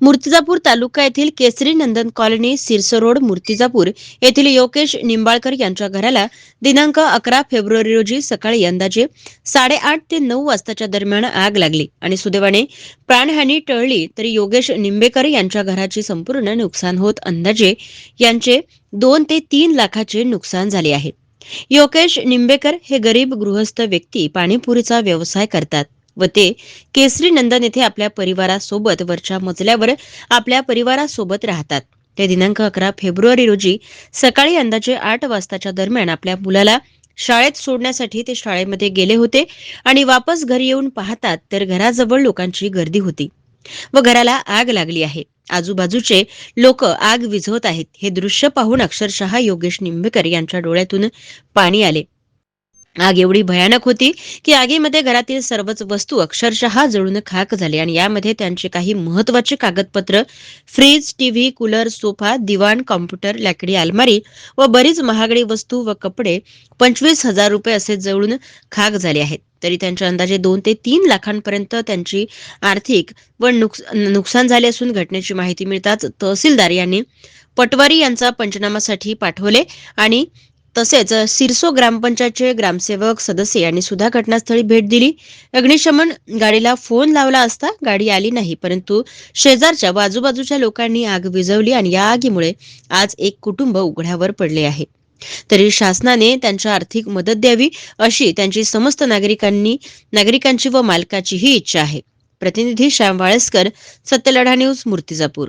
मूर्तिजापूर तालुका येथील Kesari Nandan colony Sirso road Murtijapur येथील योगेश निंबाळकर यांच्या घराला दिनांक अकरा फेब्रुवारी रोजी सकाळी अंदाजे साडेआठ ते नऊ वाजताच्या दरम्यान आग लागली आणि सुदैवाने प्राणहानी टळली तरी योगेश निंबेकर यांच्या घराचे संपूर्ण नुकसान होत अंदाजे यांचे दोन ते तीन लाखाचे नुकसान झाले आहे. योगेश निंबेकर हे गरीब गृहस्थ व्यक्ती पाणीपुरीचा व्यवसाय करतात. व ते केसरी नंदन येथे आपल्या परिवारासोबत वरच्या मजल्यावर आपल्या परिवारासोबत राहतात. ते दिनांक अकरा फेब्रुवारी रोजी सकाळी अंदाजे आठ वाजताच्या दरम्यान आपल्या मुलाला शाळेत सोडण्यासाठी ते शाळेमध्ये गेले होते आणि वापस घरी येऊन पाहतात तर घराजवळ लोकांची गर्दी होती व घराला आग लागली आहे. आजूबाजूचे लोक आग विझवत आहेत. हे दृश्य पाहून अक्षरशः योगेश निंबेकर यांच्या डोळ्यातून पाणी आले. आग एवढी भयानक होती की आगीमध्ये घरातील सर्वच वस्तू अक्षरशः जळून खाक झाले आणि यामध्ये त्यांचे काही महत्त्वाचे कागदपत्र फ्रीज टीव्ही कूलर सोफा दिवाण कॉम्प्युटर लाकडी अलमारी व बरीच महागडी वस्तू व कपडे पंचवीस हजार रुपये असे जळून खाक झाले आहेत. तरी त्यांच्या अंदाजे दोन ते तीन लाखांपर्यंत त्यांची आर्थिक व नुकस- नुकसान झाले असून घटनेची माहिती मिळताच तहसीलदार यांनी पटवारी यांचा पंचनामासाठी पाठवले आणि तसेच सिरसो ग्रामपंचायतचे ग्रामसेवक सदस्य यांनी सुद्धा घटनास्थळी भेट दिली. अग्निशमन गाडीला फोन लावला असता गाडी आली नाही परंतु शेजारच्या बाजूबाजूच्या आजूबाजूच्या लोकांनी आग विझवली आणि या आगीमुळे आज एक कुटुंब उघड्यावर पडले आहे. तरी शासनाने त्यांच्या आर्थिक मदत द्यावी अशी त्यांची समस्त नागरिकांनी नागरिकांची व मालकाचीही इच्छा आहे. प्रतिनिधी श्याम वाळेसकर सत्यलढा न्यूज मूर्तिजापूर.